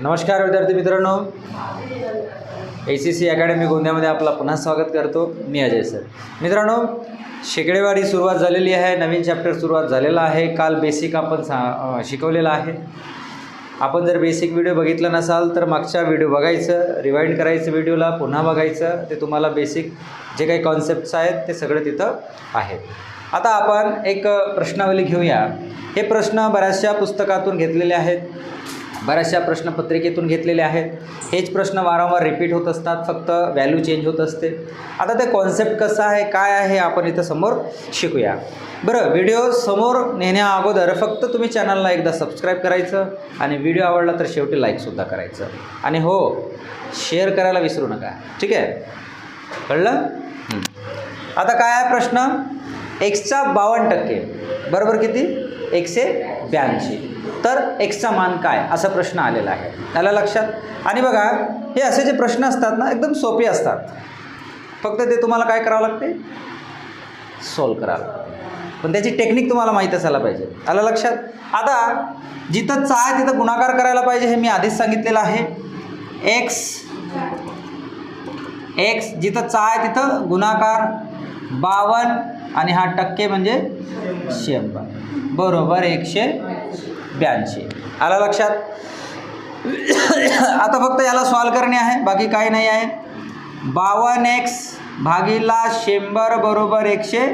नमस्कार विद्यार्थी मित्रांनो. ए सी सी अकॅडमी गोंदियामध्ये आपला पुन्हा स्वागत करतो. मी अजय सर. मित्रांनो शेकडेवारी सुरुवात झालेली आहे. नवीन चॅप्टर सुरुवात झालेला आहे. काल बेसिक आपण सा शिकवलेलं आहे. आपण जर बेसिक व्हिडिओ बघितला नसाल तर मागच्या व्हिडिओ बघायचं रिवाइंड करायचं व्हिडिओला पुन्हा बघायचं. ते तुम्हाला बेसिक जे काही कॉन्सेप्ट्स आहेत ते सगळे तिथं आहेत. आता आपण एक प्रश्नावली घेऊया. हे प्रश्न बऱ्याचशा पुस्तकातून घेतलेले आहेत. बऱ्याचशा प्रश्नपत्रिकेतून घेतलेले आहेत. हेच प्रश्न वारंवार रिपीट होत असतात. फक्त व्हॅल्यू चेंज होत असते. आता ते कॉन्सेप्ट कसं आहे काय आहे आपण इथं समोर शिकूया. बरं व्हिडिओ समोर नेण्या अगोदर फक्त तुम्ही चॅनलला एकदा सबस्क्राईब करायचं आणि व्हिडिओ आवडला तर शेवटी लाईकसुद्धा करायचं. आणि हो शेअर करायला विसरू नका. ठीक आहे? कळलं? आता काय आहे प्रश्न? एक्सचा बावन्न टक्के. बरोबर किती? एकशे ब्याऐंशी तर एक्सचा मान काय असा प्रश्न आलेला आहे. त्याला लक्षात. आणि बघा हे असे जे प्रश्न असतात ना एकदम सोपे असतात. फक्त ते तुम्हाला काय करावं लागते? सॉल्व करावं लागते. पण त्याची टेक्निक तुम्हाला माहीत असायला पाहिजे. आलं लक्षात? आता जिथं चा आहे तिथं गुणाकार करायला पाहिजे हे मी आधीच सांगितलेलं आहे. एक्स एक्स जिथं चा आहे तिथं गुणाकार बावन्न आणि हा टक्के म्हणजे शंभर. बरोबर एकशे ब्याऐंशी. आलं लक्षात? आता फक्त याला सॉल्व करणे आहे बाकी काही नाही आहे. बावन्न एक्स भागीला शंभर बरोबर एकशे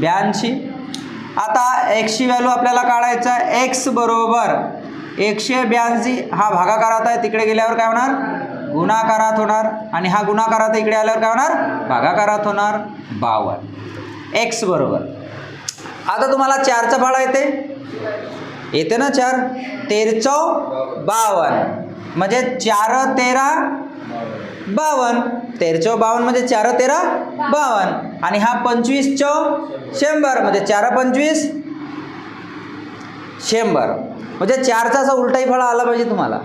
ब्याऐंशी. आता एक्सची व्हॅल्यू आपल्याला काढायचं आहे. एक्स बरोबर एकशे ब्याऐंशी. हा भागाकारात आहे तिकडे गेल्यावर काय होणार? गुणाकारात होणार आणि हा गुणाकारात इकडे आल्यावर काय होणार? भागाकारात होणार. बावन्न एक्स बरोबर. आता तुम्हाला चारचा भाडा येते? येते ना चार? तेरचौ बावन्न म्हणजे चार तेरा बावन्न तेरचौ बावन्न म्हणजे चार तेरा बावन्न आणि हा पंचवीस चौ शंभर. म्हणजे चार पंचवीस शंभर. म्हणजे चारचा असा उलटाही फळा आला पाहिजे तुम्हाला.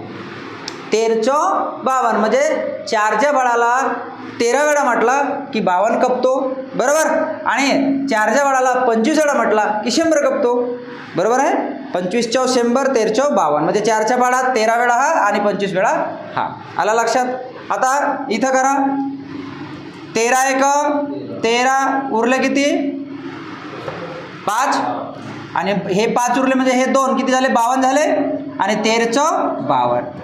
तेरचो बावन्न म्हणजे चारच्या बळाला तेरा वेळा म्हटला की बावन्न कपतो. बरोबर? आणि चारच्या बळाला पंचवीस वेळा म्हटला की शंभर कपतो. बरोबर आहे? पंचवीस चौ शंभर तेरचो बावन्न म्हणजे चारच्या बाळात तेरा वेळा हा आणि पंचवीस वेळा हा. आला लक्षात? आता इथं करा. तेरा एक तेरा उरले किती? पाच. आणि हे पाच उरले म्हणजे हे दोन. किती झाले? बावन्न झाले. आणि तेरचं बावन्न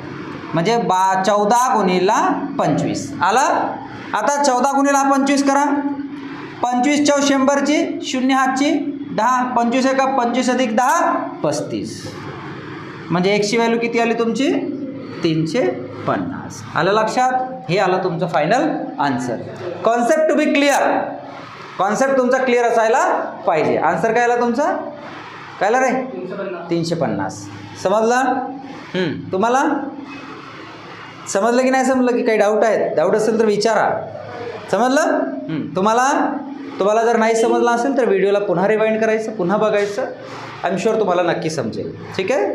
म्हणजे बा चौदा गुणीला पंचवीस. आलं? आता चौदा गुणीला पंचवीस करा. पंचवीस चौ शंभरची शून्य हातची दहा पंचवीस एका पंचवीस अधिक दहा पस्तीस. म्हणजे एकशे व्हॅल्यू किती आली तुमची? तीनशे पन्नास. आलं लक्षात? हे आलं तुमचं final answer concept to be clear concept तुमचा क्लिअर असायला पाहिजे. आन्सर काय आला तुमचा? काय आला रे? तीनशे पन्नास. समजलं? तुम्हाला? समजलं की नाही समजलं की काही डाऊट आहेत? डाऊट असेल तर विचारा. समजलं? तुम्हाला तुम्हाला जर नाही समजलं असेल तर व्हिडिओला पुन्हा रिवाइंड करायचं पुन्हा बघायचं. आय एम शुअर तुम्हाला नक्की समजेल. ठीक आहे.